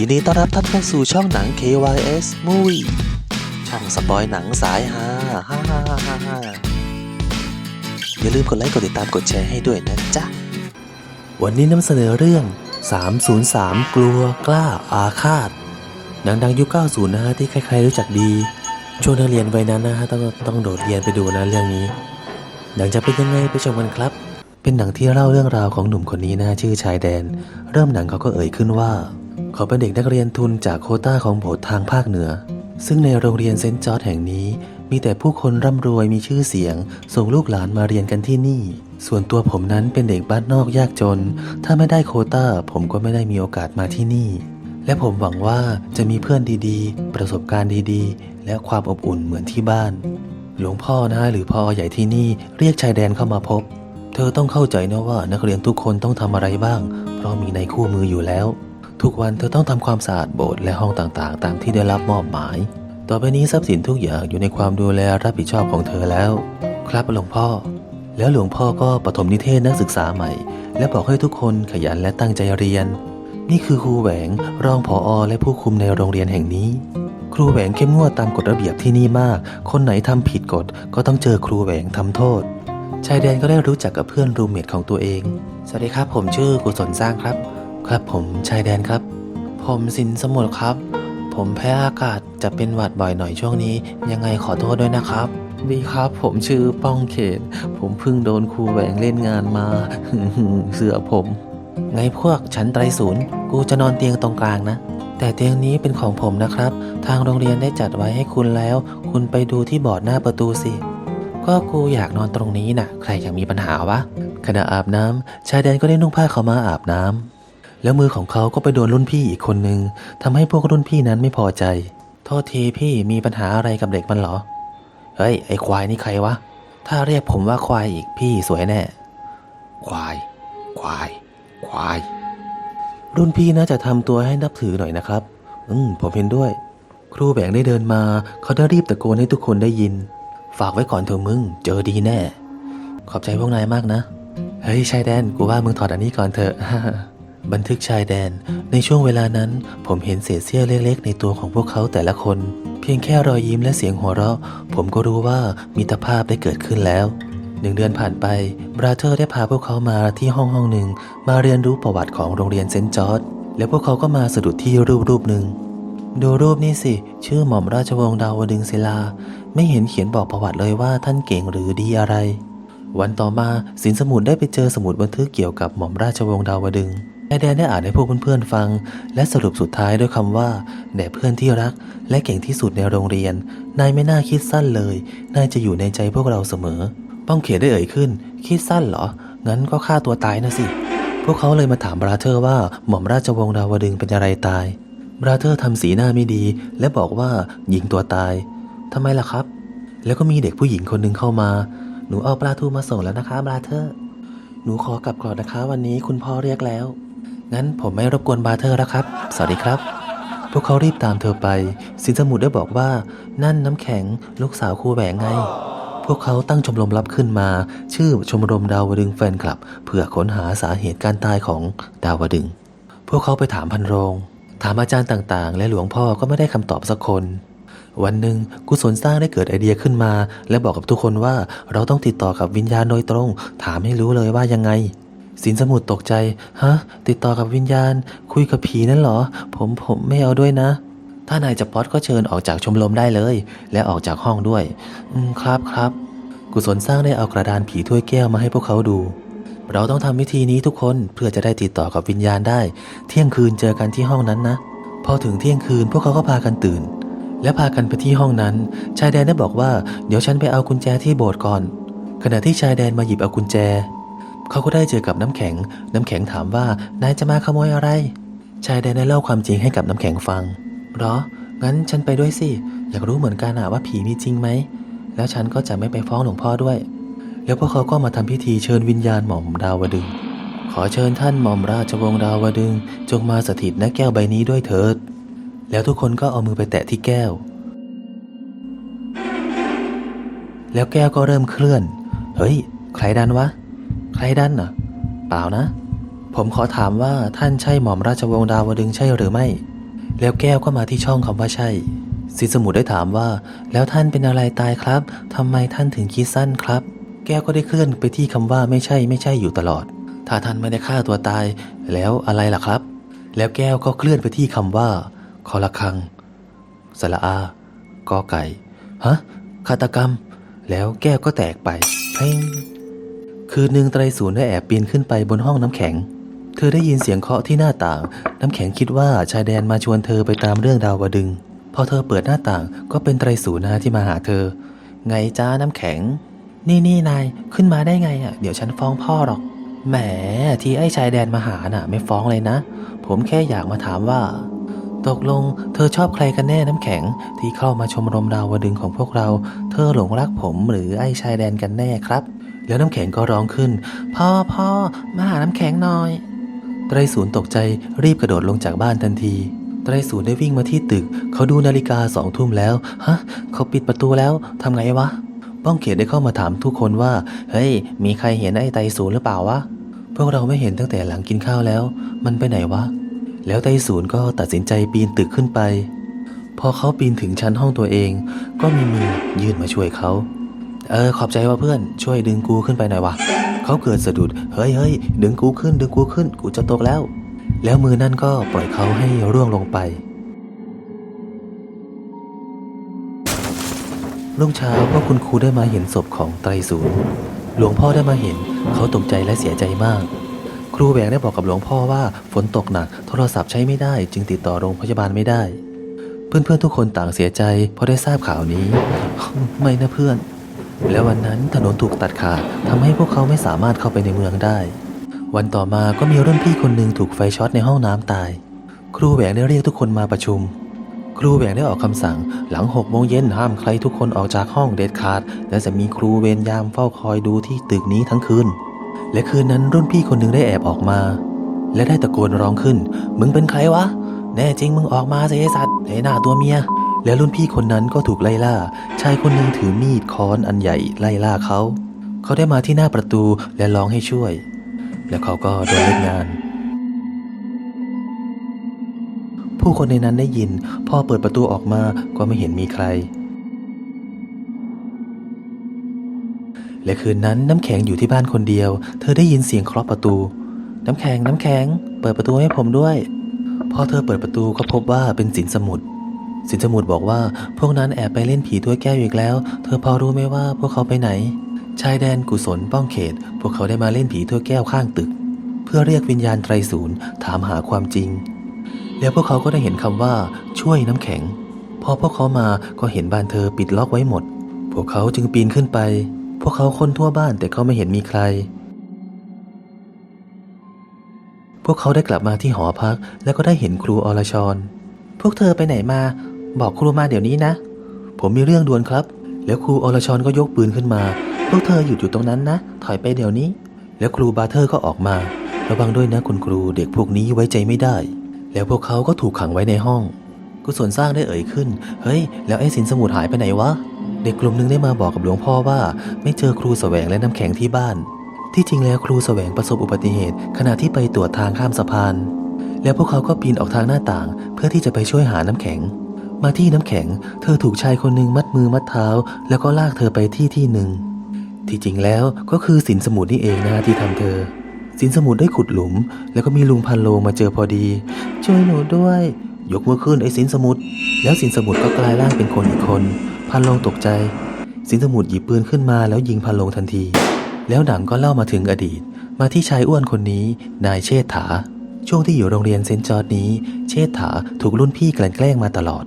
ยินดีต้อนรับท่านเข้าสู่ช่องหนัง KYS Movie ช่องสปอยหนังสายฮาฮ่าฮ่าฮ่าฮ่าฮ่าอย่าลืมกดไลค์กดติดตามกดแชร์ให้ด้วยนะจ๊ะ วันนี้นำเสนอเรื่อง 303 กลัวกล้าอาฆาตหนังดังยุค 90 นะฮะที่ใครๆรู้จักดี ช่วงนักเรียนวัยนั้นนะฮะต้องต้องโดดเรียนไปดูนะเรื่องนี้ หนังจะเป็นยังไงไปชมกันครับ เป็นหนังที่เล่าเรื่องราวของหนุ่มคนนี้นะชื่อชายแดน เริ่มหนังเขาก็เอ่ยขึ้นว่า เขาเป็นเด็กนักเรียนทุนจากโคต้าของโบสถ์ทางภาคเหนือ ซึ่งในโรงเรียนเซนต์จอร์จแห่งนี้มีแต่ผู้คนร่ำรวยมีชื่อเสียง ส่งลูกหลานมาเรียนกันที่นี่ ส่วนตัวผมนั้นเป็นเด็กบ้านนอกยากจน ถ้าไม่ได้โคต้าผมก็ไม่ได้มีโอกาสมาที่นี่ และผมหวังว่าจะมีเพื่อนดีๆ ประสบการณ์ดีๆ และความอบอุ่นเหมือนที่บ้าน หลวงพ่อนะหรือพ่อใหญ่ที่นี่เรียกชายแดนเข้ามาพบ เธอต้องเข้าใจนะว่านักเรียนทุกคนต้องทำอะไรบ้าง เพราะมีในคู่มืออยู่แล้ว ทุกวันเธอต้องทำความสะอาดโบสถ์และห้องต่างๆ ตามที่ได้รับมอบหมาย ต่อไปนี้ทรัพย์สินทุกอย่างอยู่ในความดูแลรับผิดชอบของเธอแล้ว ครับหลวงพ่อ แล้วหลวงพ่อก็ปฐมนิเทศนักศึกษาใหม่ และบอกให้ทุกคนขยันและตั้งใจเรียน นี่คือครูแหวงรองผออและผู้คุมในโรงเรียนแห่งนี้ ครูแหวงเข้มงวดตามกฎระเบียบที่นี่มาก คนไหนทำผิดกฎก็ต้องเจอครูแหวงทำโทษชายแดนก็ได้รู้จักกับเพื่อนรูมเมทของตัวเอง สวัสดีครับ ผมชื่อกุศลสร้างครับ ครับผมชายแดนครับ ผมสินสมุทรครับ ผมแพ้อากาศจะเป็นหวัดบ่อยหน่อยช่วงนี้ ยังไงขอโทษด้วยนะครับ ดีครับผมชื่อป้องเขต ผมเพิ่งโดนครูแหวงเล่นงานมา เสือผม ไงพวกฉันไตรศูนย์กูจะนอนเตียงตรงกลางนะ แต่เตียงนี้เป็นของผมนะครับ ทางโรงเรียนได้จัดไว้ให้คุณแล้ว คุณไปดูที่บอร์ดหน้าประตูสิก็กูอยากนอนตรงนี้น่ะ ใครอยากมีปัญหาวะขณะอาบน้ำชายแดนก็ได้นุ่งผ้าเขาวมาอาบน้ำ แล้วมือของเขาก็ไปโดนรุ่นพี่อีกคนนึงทำให้พวกรุ่นพี่นั้นไม่พอใจ โทษทีพี่มีปัญหาอะไรกับเด็กมันเหรอ เฮ้ยไอ้ควายนี่ใครวะ ถ้าเรียกผมว่าควายอีกพี่สวยแน่ ควาย ควาย ควาย รุ่นพี่น่าจะทำตัวให้นับถือหน่อยนะครับ อืมผมเห็นด้วย ครูแบงได้เดินมา เขาได้รีบตะโกนให้ทุกคนได้ยิน ฝากไว้ก่อนเถอะมึง เจอดีแน่ ขอบใจพวกนายมากนะ เฮ้ยชายแดน กูว่ามึงถอดอันนี้ก่อนเถอะ บันทึกชายแดน ในช่วงเวลานั้น ผมเห็นเศษเสี้ยวเล็ก ๆ ในตัวของพวกเขาแต่ละคน เพียงแค่รอยยิ้มและเสียงหัวเราะ ผมก็รู้ว่ามิตรภาพได้เกิดขึ้นแล้วหนึ่งเดือนผ่านไปบราเธอร์ได้พาพวกเขามาที่ห้องห้องหนึ่ง มาเรียนรู้ประวัติของโรงเรียนเซนต์จอร์จและพวกเขาก็มาสะดุดที่รูปรูปหนึ่งดูรูปนี้สิ ชื่อหม่อมราชวงศ์ดาวดึงศิลา ไม่เห็นเขียนบอกประวัติเลยว่าท่านเก่งหรือดีอะไร วันต่อมาสินสมุทรได้ไปเจอสมุดบันทึกเกี่ยวกับหม่อมราชวงศ์ดาวดึง นายแดนได้อ่านให้พวกเพื่อนๆฟัง และสรุปสุดท้ายด้วยคำว่าแด่เพื่อนที่รัก และเก่งที่สุดในโรงเรียน นายไม่น่าคิดสั้นเลย นายจะอยู่ในใจพวกเราเสมอ ป้องเขตได้เอ่ยขึ้น คิดสั้นเหรอ งั้นก็ฆ่าตัวตายนะสิ พวกเขาเลยมาถามบราเธอร์ว่าหม่อมราชวงศ์ดาวดึงเป็นอะไรตาย บราเธอร์ทำสีหน้าไม่ดี และบอกว่ายิงตัวตายทำไมล่ะครับ แล้วก็มีเด็กผู้หญิงคนหนึ่งเข้ามา หนูเอาปลาทูมาส่งแล้วนะคะบราเธอร์ หนูขอกลับก่อนนะคะ วันนี้คุณพ่อเรียกแล้ว งั้นผมไม่รบกวนบาเธอร์แล้วครับ สวัสดีครับ พวกเขารีบตามเธอไป สินสมุทรได้บอกว่า นั่นน้ำแข็งลูกสาวครูแหวงไง พวกเขาตั้งชมรมลับขึ้นมา ชื่อชมรมดาวดึงแฟนคลับ เพื่อค้นหาสาเหตุการตายของดาวดึง พวกเขาไปถามพันโรง ถามอาจารย์ต่างๆ และหลวงพ่อก็ไม่ได้คำตอบสักคนวันหนึ่งกุศลสร้างได้เกิดไอเดียขึ้นมา และบอกกับทุกคนว่าเราต้องติดต่อกับวิญญาณโดยตรง ถามให้รู้เลยว่ายังไง สินสมุทรตกใจ ฮะ ติดต่อกับวิญญาณ คุยกับผีนั่นเหรอ ผมผมไม่เอาด้วยนะ ถ้านายจะป๊อตก็เชิญออกจากชมรมได้เลย และออกจากห้องด้วย อืมครับครับ กุศลสร้างได้เอากระดานผีถ้วยแก้วมาให้พวกเขาดู เราต้องทำวิธีนี้ทุกคนเพื่อจะได้ติดต่อกับวิญญาณได้ เที่ยงคืนเจอกันที่ห้องนั้นนะ พอถึงเที่ยงคืนพวกเขาก็พากันตื่น และพากันไปที่ห้องนั้น ชายแดนได้บอกว่า เดี๋ยวฉันไปเอากุญแจที่โบสถ์ก่อน ขณะที่ชายแดนมาหยิบเอากุญแจ เขาก็ได้เจอกับน้ำแข็ง น้ำแข็งถามว่านายจะมาขโมยอะไร ชายแดนได้เล่าความจริงให้กับน้ำแข็งฟังเหรอ งั้นฉันไปด้วยสิ อยากรู้เหมือนกันอะว่าผีมีจริงไหม แล้วฉันก็จะไม่ไปฟ้องหลวงพ่อด้วย แล้วพวกเขาก็มาทำพิธีเชิญวิญญาณหม่อมดาวดึง ขอเชิญท่านหม่อมราชวงศ์ดาวดึง จงมาสถิตณแก้วใบนี้ด้วยเถิด แล้วทุกคนก็เอามือไปแตะที่แก้ว แล้วแก้วก็เริ่มเคลื่อน เฮ้ย ใครดันวะ ใครดันน่ะ เปล่านะ ผมขอถามว่าท่านใช่หม่อมราชวงศ์ดาวดึงใช่หรือไม่ แล้วแก้วก็มาที่ช่องคำว่าใช่สินสมุทรได้ถามว่า แล้วท่านเป็นอะไรตายครับทำไมท่านถึงคิดสั้นครับ แก้วก็ได้เคลื่อนไปที่คำว่าไม่ใช่ไม่ใช่อยู่ตลอด ถ้าท่านไม่ได้ฆ่าตัวตาย แล้วอะไรล่ะครับ แล้วแก้วก็เคลื่อนไปที่คำว่าคอละคังสระอากอไก่ ฮะฆาตกรรม แล้วแก้วก็แตกไปเพลง คืนหนึ่งไตรศูนย์ได้แอบปีนขึ้นไปบนห้องน้ำแข็ง เธอได้ยินเสียงเคาะที่หน้าต่าง น้ำแข็งคิดว่าชายแดนมาชวนเธอไปตามเรื่องดาวดึง พอเธอเปิดหน้าต่างก็เป็นไตรศูนย์นะที่มาหาเธอ ไงจ้าน้ำแข็ง นี่นี่นายขึ้นมาได้ไงอะเดี๋ยวฉันฟ้องพ่อหรอก แหมที่ไอ้ชายแดนมาหาน่ะ ไม่ฟ้องเลยนะ ผมแค่อยากมาถามว่า ตกลง เธอชอบใครกันแน่น้ำแข็ง ที่เข้ามาชมรมดาวดึงของพวกเรา เธอหลงรักผมหรือไอ้ชายแดนกันแน่ครับ แล้วน้ำแข็งก็ร้องขึ้น พ่อพ่อมาหาน้ำแข็งหน่อย ไตรศูนย์ตกใจรีบกระโดดลงจากบ้านทันที ไตรศูนย์ได้วิ่งมาที่ตึก เขาดูนาฬิกาสองทุ่มแล้ว ฮะ เขาปิดประตูแล้วทำไงวะ ป้องเขตได้เข้ามาถามทุกคนว่า เฮ้ย มีใครเห็นไอ้ไตรศูนย์หรือเปล่าวะ พวกเราไม่เห็นตั้งแต่หลังกินข้าวแล้ว มันไปไหนวะ แล้วไตรศูนย์ก็ตัดสินใจปีนตึกขึ้นไป พอเขาปีนถึงชั้นห้องตัวเอง ก็มีมือยื่นมาช่วยเขา เออขอบใจว่าเพื่อนช่วยดึงกูขึ้นไปหน่อยวะเขาเกิดสะดุดเฮ้ยเฮ้ยดึงกูขึ้น ดึงกูขึ้น กูจะตกแล้ว แล้วมือนั่นก็ปล่อยเขาให้ร่วงลงไปรุ่งเช้าก็คุณครูได้มาเห็นศพของไตรศูนย์หลวงพ่อได้มาเห็น เขาตกใจและเสียใจมาก ครูแหวงได้บอกกับหลวงพ่อว่าฝนตกหนักโทรศัพท์ใช้ไม่ได้ จึงติดต่อโรงพยาบาลไม่ได้ เพื่อนๆทุกคนต่างเสียใจเพราะได้ทราบข่าวนี้ ไม่นะเพื่อน แล้ววันนั้นถนนถูกตัดขาดทำให้พวกเขาไม่สามารถเข้าไปในเมืองได้ วันต่อมาก็มีรุ่นพี่คนหนึ่งถูกไฟช็อตในห้องน้ำตาย ครูแหวงได้เรียกทุกคนมาประชุม ครูแหวงได้ออกคำสั่ง หลังหกโมงเย็นห้ามใครทุกคนออกจากห้องเด็ดขาด และจะมีครูเวรยามเฝ้าคอยดูที่ตึกนี้ทั้งคืน และคืนนั้นรุ่นพี่คนหนึ่งได้แอบออกมา และได้ตะโกนร้องขึ้น มึงเป็นใครวะ แน่จริงมึงออกมาสิไอสัตว์ไอหน้าตัวเมีย แล้วรุ่นพี่คนนั้นก็ถูกไล่ล่า ชายคนหนึ่งถือมีดค้อนอันใหญ่ไล่ล่าเขา เขาได้มาที่หน้าประตูและร้องให้ช่วย แล้วเขาก็โดนเล่นงาน ผู้คนในนั้นได้ยิน พอเปิดประตูออกมาก็ไม่เห็นมีใคร และคืนนั้นน้ำแข็งอยู่ที่บ้านคนเดียว เธอได้ยินเสียงเคาะประตู น้ำแข็งน้ำแข็ง เปิดประตูให้ผมด้วย พอเธอเปิดประตูก็พบว่าเป็นสินสมุทร สินสมุทรบอกว่าพวกนั้นแอบไปเล่นผีถ้วยแก้วอีกแล้ว เธอพอรู้ไหมว่าพวกเขาไปไหน ชายแดนกุศลป้องเขต พวกเขาได้มาเล่นผีถ้วยแก้วข้างตึก เพื่อเรียกวิญญาณไตรศูนย์ถามหาความจริง แล้วพวกเขาก็ได้เห็นคำว่า ช่วยน้ำแข็ง พอพวกเขามาก็เห็นบ้านเธอปิดล็อกไว้หมด พวกเขาจึงปีนขึ้นไป พวกเขาค้นทั่วบ้านแต่ก็ไม่เห็นมีใครพวกเขาได้กลับมาที่หอพักแล้วก็ได้เห็นครูอรชร พวกเธอไปไหนมา บอกครูมาเดี๋ยวนี้นะ ผมมีเรื่องด่วนครับ แล้วครูอรชรก็ยกปืนขึ้นมา พวกเธอหยุดอยู่ตรงนั้นนะ ถอยไปเดี๋ยวนี้ แล้วครูบาเทอร์ก็ออกมา ระวังด้วยนะคุณครูเด็กพวกนี้ไว้ใจไม่ได้ แล้วพวกเขาก็ถูกขังไว้ในห้อง กุศลสร้างได้เอ่ยขึ้น เฮ้ย แล้วไอ้สินสมุดหายไปไหนวะ เด็กกลุ่มหนึงได้มาบอกกับหลวงพ่อว่า ไม่เจอครูแสวงและน้ำแข็งที่บ้าน ที่จริงแล้วครูแสวงประสบอุบัติเหตุ ขณะที่ไปตรวจทางข้ามสะพาน แล้วพวกเขาก็ปีนออกทางหน้าต่าง เพื่อที่จะไปช่วยหาน้ำแข็ง มาที่น้ำแข็ง เธอถูกชายคนหนึ่งมัดมือมัดเท้า แล้วก็ลากเธอไปที่ที่หนึ่ง ที่จริงแล้วก็คือสินสมุทรนี่เองนะที่ทำเธอ สินสมุทรได้ขุดหลุม แล้วก็มีลุงพันโลมาเจอพอดี ช่วยหนูด้วย ยกมือขึ้นไอ้สินสมุทรแล้วสินสมุทรก็กลายร่างเป็นคนอีกคน พันโลงตกใจ สินสมุทรหยิบปืนขึ้นมาแล้วยิงพันโลงทันที แล้วหนังก็เล่ามาถึงอดีต มาที่ชายอ้วนคนนี้ นายเชษฐา ช่วงที่อยู่โรงเรียนเซนจอร์ดนี้ เชษฐาถูกรุ่นพี่กลั่นแกล้งมาตลอด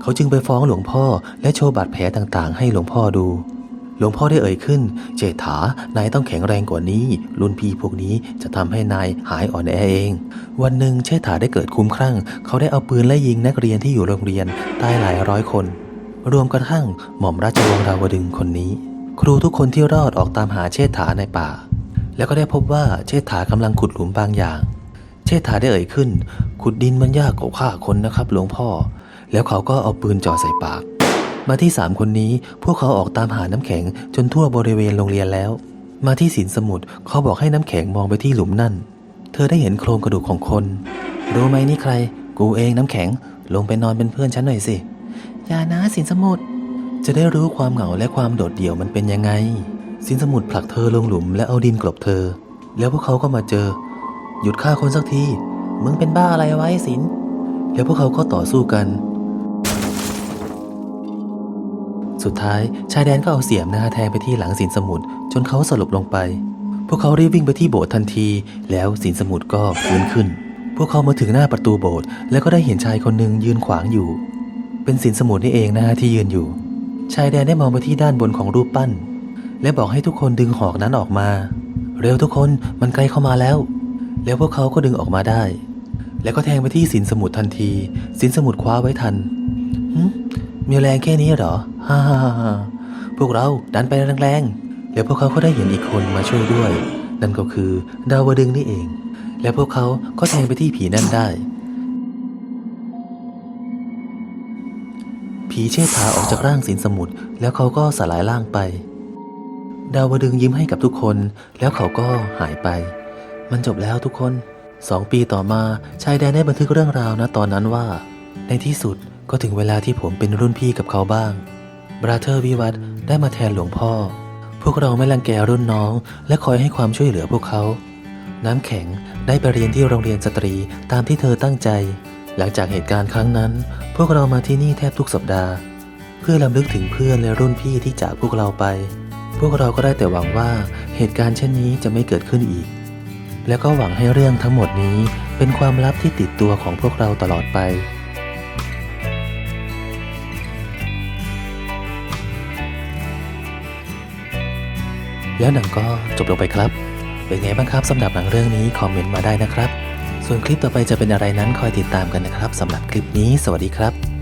เขาจึงไปฟ้องหลวงพ่อและโชว์บาดแผลต่างๆ ให้หลวงพ่อดู หลวงพ่อได้เอ่ยขึ้น เจษฐานายต้องแข็งแรงกว่านี้ รุ่นพี่พวกนี้จะทำให้นายหายอ่อนแอเอง วันหนึ่งเชษฐาได้เกิดคุ้มครั่ง เขาได้เอาปืนไล่ยิงนักเรียนที่อยู่โรงเรียนตายหลายร้อยคน รวมกระทั่งหม่อมราชวงศ์ดาวดึงคนนี้ ครูทุกคนที่รอดออกตามหาเชษฐาในป่า แล้วก็ได้พบว่าเชษฐากำลังขุดหลุมบางอย่าง เชษฐาได้เอ่ยขึ้น ขุดดินมันยากกว่าฆ่าคนนะครับ หลวงพ่อ แล้วเขาก็เอาปืนจ่อใส่ปาก มาที่สามคนนี้พวกเขาออกตามหาน้ำแข็งจนทั่วบริเวณโรงเรียนแล้ว มาที่สินสมุทรเขาบอกให้น้ำแข็งมองไปที่หลุมนั่น เธอได้เห็นโครงกระดูกของคน รู้ไหมนี่ใคร กูเองน้ำแข็ง ลงไปนอนเป็นเพื่อนฉันหน่อยสิอย่านะสินสมุทรจะได้รู้ความเหงาและความโดดเดี่ยวมันเป็นยังไง สินสมุทรผลักเธอลงหลุมและเอาดินกลบเธอ แล้วพวกเขาก็มาเจอ หยุดฆ่าคนสักที มึงเป็นบ้าอะไรไว้สิน แล้วพวกเขาก็ต่อสู้กัน สุดท้ายชายแดนก็เอาเสียมหน้าแทงไปที่หลังสินสมุทรจนเขาสลบลงไป พวกเขารีบวิ่งไปที่โบสถ์ทันที แล้วสินสมุทรก็ฟื้นขึ้น พวกเขามาถึงหน้าประตูโบสถ์แล้วก็ได้เห็นชายคนหนึ่งยืนขวางอยู่ เป็นสินสมุทรนี่เองนะฮะที่ยืนอยู่ ชายแดนได้มองไปที่ด้านบนของรูปปั้น และบอกให้ทุกคนดึงหอกนั้นออกมา เร็วทุกคนมันใกล้เข้ามาแล้ว แล้วพวกเขาก็ดึงออกมาได้ แล้วก็แทงไปที่สินสมุทรทันที สินสมุทรคว้าไว้ทันหึ มีแรงแค่นี้เหรอ ฮ่าฮ่าฮ่าพวกเราดันไปแรงๆ แล้วพวกเขาก็ได้เห็นอีกคนมาช่วยด้วย นั่นก็คือดาวดึงนี่เอง และพวกเขาก็แทงไปที่ผีนั่นได้ ผีเชษฐาออกจากร่างสินสมุทรแล้วเขาก็สลายร่างไป ดาวดึงยิ้มให้กับทุกคน แล้วเขาก็หายไป มันจบแล้วทุกคนสองปีต่อมาชายแดนได้บันทึกเรื่องราวนะตอนนั้นว่า ในที่สุด ก็ถึงเวลาที่ผมเป็นรุ่นพี่กับเขาบ้าง บราเธอร์วิวัฒน์ได้มาแทนหลวงพ่อ พวกเราไม่รังแกรุ่นน้อง และคอยให้ความช่วยเหลือพวกเขา น้ำแข็งได้ไปเรียนที่โรงเรียนสตรีตามที่เธอตั้งใจ หลังจากเหตุการณ์ครั้งนั้น พวกเรามาที่นี่แทบทุกสัปดาห์ เพื่อลำลึกถึงเพื่อนและรุ่นพี่ที่จากพวกเราไป พวกเราก็ได้แต่หวังว่าเหตุการณ์เช่นนี้จะไม่เกิดขึ้นอีก แล้วก็หวังให้เรื่องทั้งหมดนี้เป็นความลับที่ติดตัวของพวกเราตลอดไป แล้วหนังก็จบลงไปครับ เป็นไงบ้างครับสำหรับหนังเรื่องนี้คอมเมนต์มาได้นะครับ ส่วนคลิปต่อไปจะเป็นอะไรนั้นคอยติดตามกันนะครับสำหรับคลิปนี้ สวัสดีครับ